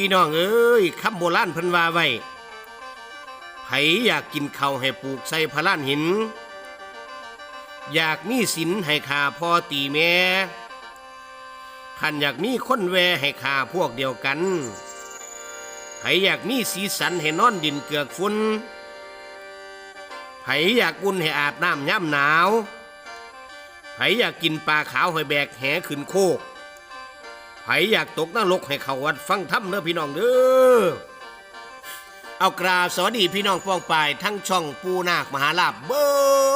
พี่น้องเอ้ยคำโบราณเพิ่นว่าไว้ไผอยากกินข้าวให้ปลูกใส่พะลานหิน อยากมีศีลให้ขาพ่อตีแม่ขันอยากมีคนแวให้ขาพวกเดียวกันไผอยากมีสีสันให้นอนดินเกือกฝุ่นไผอยากอุ่นให้อาบน้ำย่ำหนาวไผอยากกินปลาขาวให้แบกแหขึ้นโคก ไผอยากตกนรกให้เขาวัดฟังธรรมเด้อพี่น้องเด้อ เอากราสวัสดีพี่น้องป้องปายทั้งช่องปูนาคมหาลาบเบิ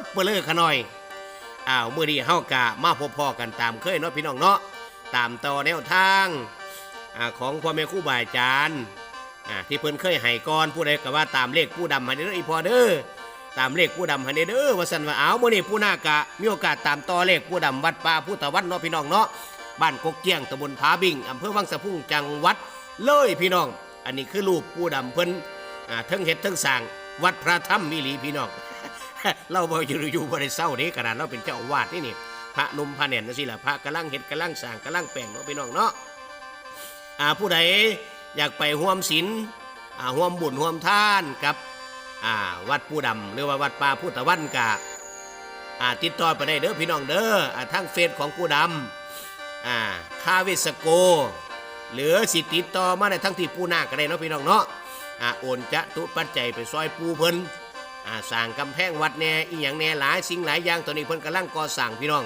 ดเปลือขน่อย อ้าวเมื่อนี้เฮากะมาพบพ่อกันตามเคยเนาะพี่น้องเนาะ ตามต่อแนวทางอาของพ่อแม่ครู่บาอาจารย์ที่เพิ่นเคยให้ก่อนผู้ใดก็ว่าตามเลขผู้ดำให้เด้ออีพอเด้อตามเลขผู้ดำให้เด้อว่าสันว่าเอามื่อนี้ผู้นากะมีโอกาสตามต่อเลขผู้ดำวัดป่าผู้ตะวันเนาะพี่น้องเนาะ บ้านกกเกี้ยงตำบลผาบิงอำเภอวังสะพุ่งจังหวัด เลยพี่น้อง อันนี้คือรูปผู้ดำเพิ่นอ่าเทั้งเฮ็ดเทั้งสร้าง วัดพระธรรมมีหลีพี่น้อง เราบ่อยู่อยู่บ่ได้เศร้าเด้ขนาดเราเป็นเจ้าอาวาสนี่นี่พระนุ่มพระแน่นจังซี่ล่ะพระกำลังเฮ็ดกำลังสร้างกำลังแปลงเนาะพี่น้องเนาะอ่าผู้ใดอยากไปร่วมศีลอ่าร่วมบุญร่วมท่านกับอ่าวัดผู้ดำหรือว่าวัดป่าผู้ตะวันกะอ่าติดต่อไปได้เด้อพี่น้องเด้ออ่าทางเฟซของผู้ดำ อ่าคาเวสโก หรือสิติดต่อมาในทั้งที่ปูนาก็ได้เนาะพี่น้องเนาะอ่าโอนจะตุปัจจัยไปซอยปูเพิ่นอ่าสร้างกำแพงวัดแน่อีหยังแน่หลายสิ่งหลายอย่างตอนนี้เพิ่นกำลังก่อสร้างพี่น้อง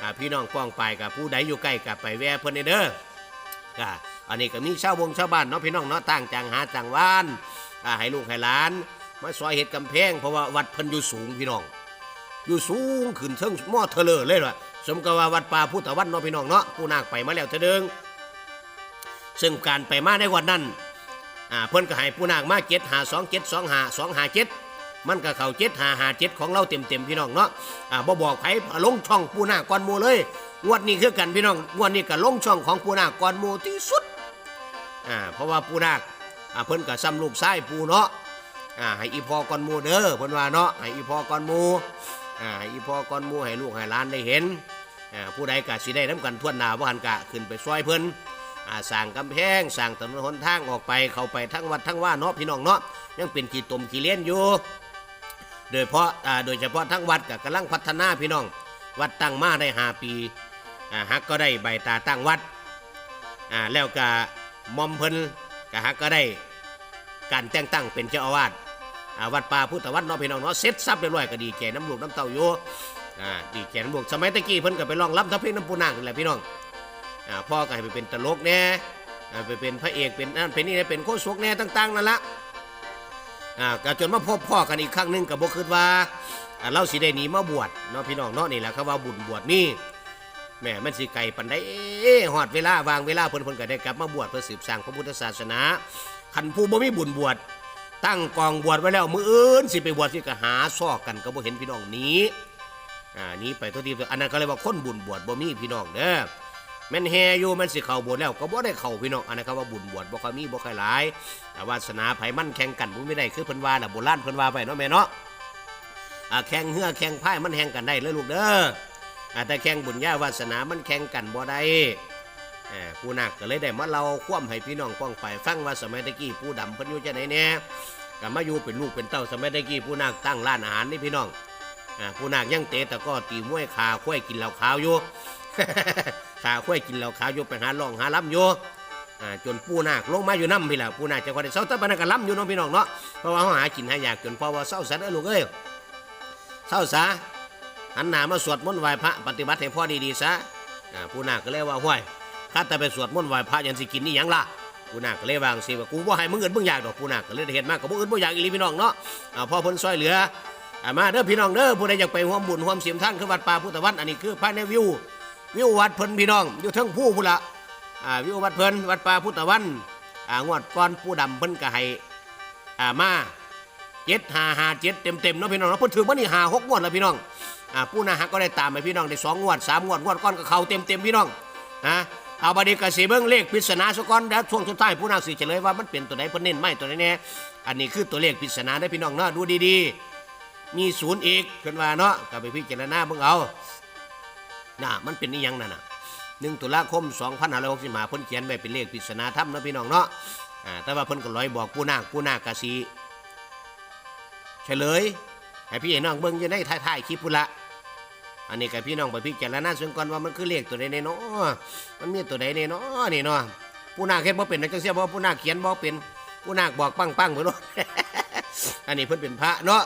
อ่าพี่น้องป้องไปกับผู้ใดอยู่ใกล้กับไปแวะเพิ่นเด้อก็อันนี้ก็มีชาววงชาวบ้านเนาะพี่น้องเนาะต่างจังหาต่างว่านอ่าให้ลูกให้หลานมาซอยเฮ็ดกำแพงเพราะว่าวัดเพิ่นอยู่สูงพี่น้อง อยู่สูงขึ้นเทิงหม้อเทเลอเลยล่ะ สมกับว่าวัดป่าพุทธวันเนาะพี่น้องเนาะผู้นาคไปมาแล้วเทอเดิงซึ่งการไปมาในวันนั้นอ่าเพิ่นก็ให้ผู้นาคมาเจ็ดหาสองเจ็ดสองหาสองหาเจ็ดมันก็เข้าเจ็ดหาหาเจ็ดของเราเต็มเต็มๆพี่น้องเนาะอ่าบ่บอกไผลงช่องผู้นาคก่อนมูเลยงวดนี้คือกันพี่น้องงวดนี้ก็ลงช่องของผู้นาคก่อนมูที่สุดอ่าเพราะว่าผู้นาคอ่าเพิ่นก็ซ้ำลูกชายผู้เนาะอ่าให้อีพอก่อนมูเด้อเพิ่นว่าเนาะให้อีพอก่อนมูอ่าให้อีพอก้อนมูให้ลูกให้หลานได้เห็น ผู้ใดกะสิได้น้ำกันทั่วหนาว่าหันกะขึ้นไปซอยเพิ่นสร้างกำแพงสร้างถนนหนทางออกไปเข้าไปทั้งวัดทั้งว่าเนาะพี่น้องเนาะยังเป็นขีตมขีเลี้ยนอยู่ โดยเฉพาะโดยเฉพาะทั้งวัดกะกำลังพัฒนาพี่น้อง วัดตั้งมาได้หาปีฮักก็ได้ใบตาตั้งวัดแล้วกะมอมเพิ่นกะฮักก็ได้การแต่งตั้งเป็นเจ้าอาวาสวัดป่าพุทธวัดเนาะพี่น้องเนาะเสร็จสับเรียบร้อยก็ดีแก่น้ำลูกน้ำเต้าอยู่ อ่าดีแกน้ำลูกสมัยตะกี้เพิ่นก็ไปร้องรับทัพเพลงน้ำปูนางนี่แหละพี่น้องอ่าพ่อก็ให้ไปเป็นตลกแน่อ่าไปเป็นพระเอกเป็นนั่นเป็นนี่เป็นโคชกแน่ต่างๆนั่นละอ่าก็จนมาพบพ่อกันอีกครั้งหนึงก็บ่คิดว่าอ่าเราสิได้หนีมาบวชเนาะพี่น้องเนาะนี่แหละเขาว่าบุญบวชนี่แหม่มันสิไกลปันได้เอ้ฮอดเวลาวางเวลาเพิ่นเพิ่นก็ได้กลับมาบวชเพื่อสืบสร้างพระพุทธศาสนาคันผู้บ่มีบุญบวช ตั้งกองบวชไว้แล้วมืออื่นสิไปบวชที่ก็หาซอกกันก็บ่เห็นพี่น้องหนี้ อ่านี้ไปทุกทีอันนั้นก็เลยว่าคนบุญบวชบ่มีพี่น้องเด้อแม่นแฮอยู่แมันสิเข้าบวชแล้วก็บ่ได้เข้าพี่น้องอันนั้นก็ว่าบุญบวชบ่ค่อยมีบ่ค่อยหลายแต่วาสนาไผมันแข่งกันบ่ไม่ได้คือเพิ่นว่าน่ะโบราณเพิ่นว่าไปเนาะแม่เนาะอ่าแข่งเหือแข่งพายมันแข่งกันได้เลยลูกเด้ออ่าแต่แข่งบุญญาวาสนามันแข่งกันบ่ได้อ่าผู้นักก็เลยได้มาเล่าความให้พี่น้องฟังไปฟังว่าสมัยตะกี้ผู้ดำเพิ่นอยู่จังไดแน่ก็มาอยู่เป็นลูกเป็นเต้าสมัยตะกี้ผู้นาคตั้งร้านอาหารนี่พี่น้อง อ่าผู้นาคยังเตะแตะก็ตีมวยขาข้วยกินเหล้าขาวอยู่ขาข้วยกินเหล้าขาวอยู่ไปหาล่องหาล้ำอยู่อ่าจนผู้นาคลงมาอยู่น้ำพี่ล่ะผู้นาคจะคอยได้เศร้าแตะปานนันก็ล้ำอยู่น้องพี่น้องเนาะเพราะว่าเขาหากินหายากจนพอว่าเศร้าสันเอ้ยลูกเอ้ยเศร้าซะหันหน้ามาสวดมนต์ไหว้พระปฏิบัติให้พ่อดีๆซะอ่าผู้นาคก็เลยว่าห้วยข้าแต่ไปสวดมนต์ไหว้พระยันสิกินนี่ยังล่ะปูนาคก็เลยวางสิว่ากูบ่ให้มึงเงินมึงอยากดอกปูนาคก็เลยเห็นมากกับมึงเงินบ่อยากอีหลีพี่น้องเนาะอ่าพอเพิ่นซอยเหลือ อ่ามาเด้อพี่น้องเด้อผู้ใดอยากไปร่วมบุญร่วมเสียมท่านคือวัดป่าพุทธวัดอันนี้คือภายในวิววิววัดเพิ่นพี่น้องอยู่เทั้งผู้พุ่นละอ่าวิววัดเพิ่นวัดป่าพุทธวันอ่างวดก่อนผู้ดำเพิ่นก็ให้อ่ามาเจ็ดหาหาเจ็ดเต็มเต็มเนาะพี่น้องเนาะเพิ่นถือว่านี่หาหกงวดแล้วพี่น้องอ่าผู้นาฮักก็ได้ตามไปพี่น้องได้สองงวดสามงวดงวดก่อนก็เข้าเต็มเต็มพี่น้องอ่าเอาบดีกสีเบิ้งเลขปริศนาสกอนแล้วช่วงสุดท้ายผู้นางสีเฉลยว่ามันเป็นตัวไหนเพิ่นเน้นไม่ตัวไหนแน่อันนี้คือตัวเลขปริศนาได้พี่น้องเนาะดูดีๆ มีศูนย์อีกเพิ่นว่าเนาะก็ไปพิจารณาเบิ่งเอาน่ะมันเป็นนี่ยังนั่นน่ะหนึ่งตุลาคม2565เพิ่นเขียนไว้เป็นเลขปริศนาธรรมนะพี่น้องเนาะอ่าแต่ว่าเพิ่นก็ลอยบอกผู้นาคู้นาคกะสีเฉลยให้พี่น้องเบิ่งอยู่ในท้ายๆคลิปพุ่นละอันนี้กับพี่น้องไปพิจารณาซึ่งก่อนว่ามันคือเลขตัวใดเนาะมันมีตัวใดเนาะนี่เนาะผู้นาคเฮ็ดบ่เป็นนะจังเสียบ่ผู้นาเขียนบ่เป็นผู้นาบอกปังปังๆไปโลดอันนี้เพิ่นเป็นพระเนาะ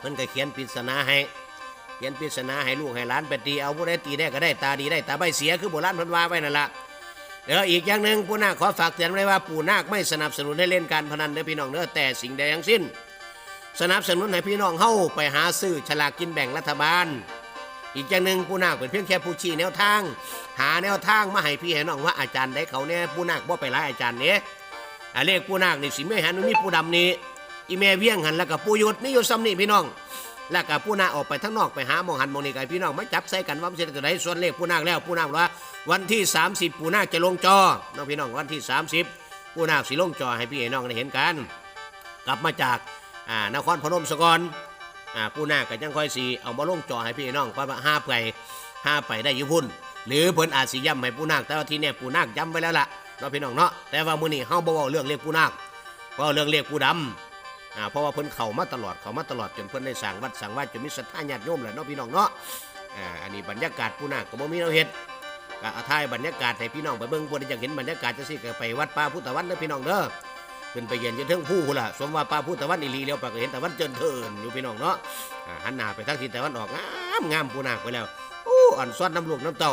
เพิ่นก็เขียนปริศนาให้เขียนปริศนาให้ลูกให้หลานไปตีเอาผู้ใดตีได้ก็ได้ตาดีได้ตาใบเสียคือโบราณเพิ่นว่าไว้นั่นละเดี๋ยวอีกอย่างหนึ่งผู้นาคขอฝากเตือนไว้ว่าปู่นาคไม่สนับสนุนให้เล่นการพนันเด้อพี่น้องเด้อแต่สิ่งใดทั้งสิ้น สนับสนุนให้พี่น้องเฮาไปหาซื้อฉลากกินแบ่งรัฐบาล อีกอย่างหนึ่งผู้นาคเป็นเพียงแค่ผู้ชี้แนวทาง หาแนวทางมาให้พี่ให้น้องว่าอาจารย์ได้เขาเนี่ยผู้นาคบ่ไปหลายอาจารย์เนี่ยอ่าเลขผู้นาคนี่สิไม่หันนมีผู้ดำนี่ อีแม่เวียงหันแล้วก็ผู้ยุดนี่อยู่ซ้ำนี่พี่น้อง แล้วก็ผู้นาออกไปทั้งนอกไปหามองหันมองนี่กับพี่น้องมาจับใส่กันว่ามันจะตัวใดส่วนเลขผู้นาแล้วผู้นาว่า วันที่ 30ผู้นาจะลงจอน้องพี่น้องวันที่ 30ผู้นาสิลงจอให้พี่ให้น้องได้เห็นกัน กลับมาจากอ่านครพนมสกอนอ่าผู้นาคก็ยังค่อยสีเอามาลงจอให้พี่น้องเพราะว่าห้าไปห้าไปได้ยุพุ่นหรือเพิ่นอาจสิย้ำให้ผู้นาคแต่ว่าที่เนี่ยผู้นาคย้ำไว้แล้วล่ะเนาะพี่น้องเนาะแต่ว่ามื้อนี้เฮาบ่เว้าเรื่องเลขผู้นาคเว้าเรื่องเลขผู้ดำ อ่าเพราะว่าเพิ่นเข้ามาตลอดเข้ามาตลอดจนเพิ่นได้สร้างวัดสร้างว่าจนมีศรัทธาญาติโยมแหละเนาะพี่น้องเนาะอ่าอันนี้บรรยากาศผู้นาคก็บ่มีเราเฮ็ดก็เอาถ่ายบรรยากาศให้พี่น้องไปเบิ่งผู้ใดอยากเห็นบรรยากาศจังซี่ก็ไปวัดป่าพุทธวันเด้อพี่น้องเด้อขึ้นไปเย็นจนถึงผู้พุ่นล่ะสมว่าป้าพูดตะวันอีหลีเลี้ยวปากก็เห็นตะวันเจินเทินอยู่พี่น้องเนาะอ่าหันหน้าไปทางทิศตะวันออกงามงามปูนาคไปแล้วอู้อ่อนซ้อนน้ำลูกน้ำเต้า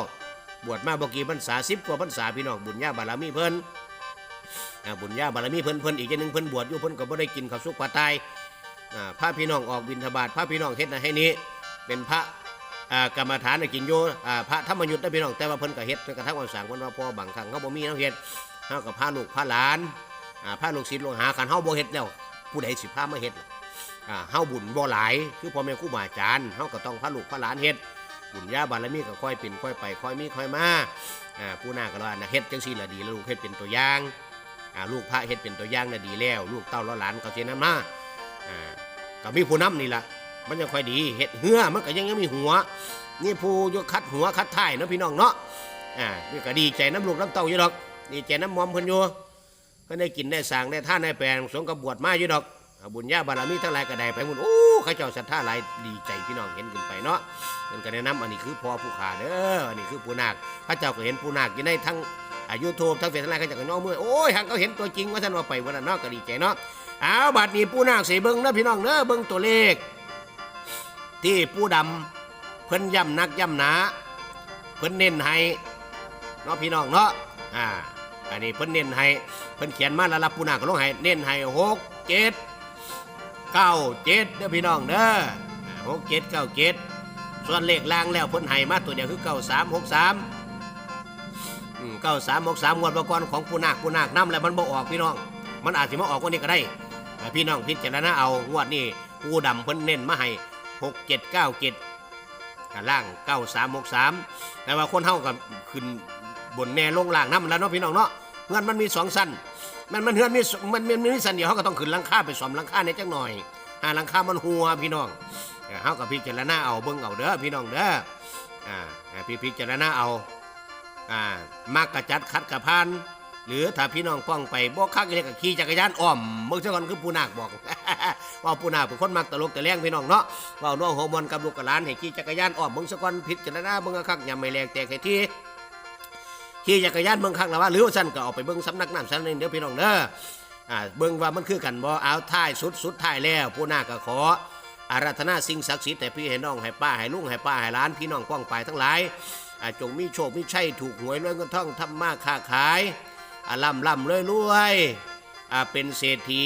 บวชมาบกี่พรรษาสิบกว่าพรรษาพี่น้องบุญญาบารมีเพิ่น อ่าบุญญาบารมีเพิ่นเพิ่นอีกอย่างหนึ่งเพิ่นบวชอยู่เพิ่นก็บ่ได้กินข้าวสุกปลาตายอ่าพระพี่น้องออกบิณฑบาตพระพี่น้องเฮ็ดนะให้นี้ เป็นพระอ่ากรรมฐานน่ะกินโยอ่าพระธรรมยุทธ์นะพี่น้องแต่ว่าเพิ่นก็เฮ็ดจนกระทั่งวันสร้างวันว่าพอบางครั้งเขาบ่มีน้ำเฮ็ดเฮากับพาลูกพาหลานอ่าพาลูกศิษย์ลูกหากันเฮาบ่เฮ็ดแล้วผู้ใดสิพามาเฮ็ดล่ะอ่าเฮาบุญบ่หลายคือพ่อแม่ครูบาอาจารย์เฮาก็ต้องพาลูกพาหลานเฮ็ดบุญญาบารมีก็ค่อยเป็นค่อยไปค่อยมีค่อยมาอ่าผู้หน้าก็ว่านะเฮ็ดจังซี่ล่ะดีแล้วลูกเฮ็ดเป็นตัวอย่าง ลูกพระเฮ็ดเป็นตัวอย่างน่ะดีแล้ว ลูกเต้าหลานเขาสินำมาอ่าก็มีผู้นำนี่ละมันยังค่อยดีเฮ็ดเหือมันก็ยังยังมีหัว นี่ผู้ยกคัดหัวคัดท้ายนะพี่น้องเนาะอ่านี่ก็ดีใจน้ำลูกน้ำเต้าอยู่ดอกดีใจน้ำมอมเพิ่นอยู่ก็ได้กินได้สร้างได้ท่านได้แปลงสงกับบวชมาอยู่ดอกบุญญาบารมีทั้งหลายก็ได้ไปหมดโอ้ข้าเจ้าศรัทธาหลายดีใจพี่น้องเห็นขึ้นไปเนาะมันก็แนะนำอันนี้คือพ่อผู้ขาเด้ออันนี้คือปูนาคพระเจ้าก็เห็นปูนาคอยู่ในทั้ง อายุทูบทั้งเฟซทั้งไลน์เขาเจะก็น้องมือโอ้ยหังเขาเห็นตัวจริงว่าท่านว่าไปวันนั้นเนาะก็ดีใจเนาะเอาบัดนี้ปูนาคเสียเบิ้งนะพี่น้องเด้อเบิ้งตัวเลข ที่ปูดำเพิ่นย่ำนักย่ำหนาเพิ่นเน้นให้เนาะพี่น้องเนาะอ่าอันนี้เพิ่นเน้นให้เพิ่นเขียนมาแล้วรับปูนาก็ลงให้เน้นให้หกเจ็ดเก้าเจ็ดเด้อพี่น้องเด้อหกเจ็ดเก้าเจ็ดส่วนเลขล่างแล้วเพิ่นให้มาตัวเดียวคือเก้าสามหกสาม เก้าสามหกสามงวดประกอนของปูนาคปูนาคน้ำแล้วมันบ่ออกพี่น้อง มันอาจจะมาออกกว่านี้ก็ได้อ่าพี่น้องพิจารณาเอางวดนี้ปูดำเพิ่นเน้นมาให้หกเจ็ดเก้าเจ็ดล่างเก้าสามหกสามแต่ว่าคนเท่ากับขึ้นบนแน่ลงล่างน้ำแล้วเนาะพี่น้องเนาะเงินมันมีสองสั้นมันมันเฮือนมีสมันมันมีสั้นเดียวเขาก็ต้องขึ้นหลังคาไปสอมหลังคาในจังหน่อยหาหลังคามันหัวพี่น้องเออเขากับพิจารณาเอาเบิ่งเอาเด้อพี่น้องเด้ออ่าอ่พี่พิจารณาเอา อ่ามากกระจัดคัดกระพานหรือถ้าพี่น้องป้องไปบ่คักเลยก็ขี่จักรยานอ้อมเมื่อเช้าก่อนคือปูนาคบอกว่าปูนาคเป็นคนมักตลกแต่แรงพี่น้องเนาะว่าน้องหัวมอนกับลูกกับหลานให้ขี่จักรยานอ้อมเบิ่งซะก่อนพิดจารณาเบิ่งคักอย่าไม่แรงแตกให้ที่ขี่จักรยานเบิ่งข้างละว่าหรือว่าสั้นก็เอาไปเบิ่งสำนักน้ำสำนักนึงเดี๋ยวพี่น้องเด้ออ่าเบิ่งว่ามันคือกันบ่เอาท้ายสุดสุดท้ายแล้วผู้นาคก็ขออาราธนาสิ่งศักดิ์สิทธิ์ให้พี่ให้น้องให้ป้าให้ลุงให้ป้าให้หลานพี่น้องกว้างไปทั้งหลาย อาจงมีโชคมีชัยถูกหวยรวยเงินทองทำมาค้าขายอ่าล่ำล่ำรวยรวยอาเป็นเศรษฐี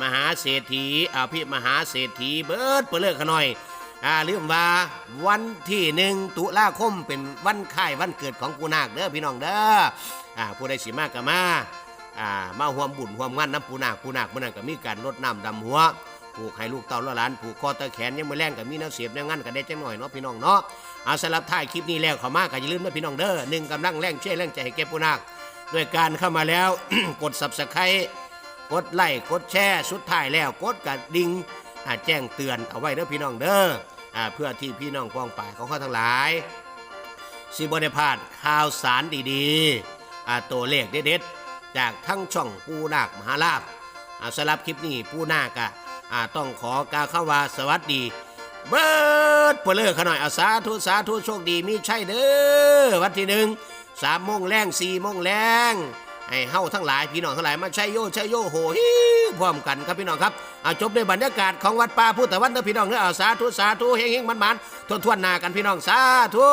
มหาเศรษฐีอาพี่มหาเศรษฐีเบิดเปเลิกขน่อยอาลืมว่าวันที่หนึ่งตุลาคมเป็นวันค่ายวันเกิดของปูนาคเด้อพี่น้องเด้ออ่าผู้ใดสิมากก็มาอ่ามาห่วมบุญห่วมงานน้ำปูนาคปูนาคมื่อนั้นก็มีการรดน้ำดำหัว ผูกให้ลูกเต่าละหลานผูกคอตะแขนยังมือแรงก็มีน้ำเสียบแนวงั้นก็ได้จังหน่อยเนาะพี่น้องเนาะเอาสำหรับท้ายคลิปนี้แล้วขามาก็อย่าลืมนะพี่น้องเด้อหนึ่งกำลังแรงช่วยแรงใจให้แก่ปูนาคด้วยการเข้ามาแล้ว กด subscribe กดไลค์กดแชร์สุดท้ายแล้วกดกระดิ่งแจ้งเตือนเอาไว้เด้อพี่น้องเด้อเพื่อที่พี่น้องป้องป่ายของเขาทั้งหลายสิบได้พาดข่าวสารดีๆตัวเลขเด็ดๆจากทั้งช่องปูนาคมหาลาภสำหรับคลิปนี้ปูนาคอะ อาต้องขอกล่าวคำว่าสวัสดี เบิดเปลือขน่อยอาสาธุสาธุโชคดีมีใช่เด้อวันที่หนึ่งสามโมงแรงสี่โมงแรงให้เฮาทั้งหลายพี่น้องทั้งหลายมาใช้โยใช้โยโหฮิพร้อมกันครับพี่น้องครับเอาจบด้วยบรรยากาศของวัดป่าพุทธวันเด้อพี่น้องเด้อเอาสาธุสาธุเฮงๆมันๆทวนๆหน้ากันพี่น้องสาธุ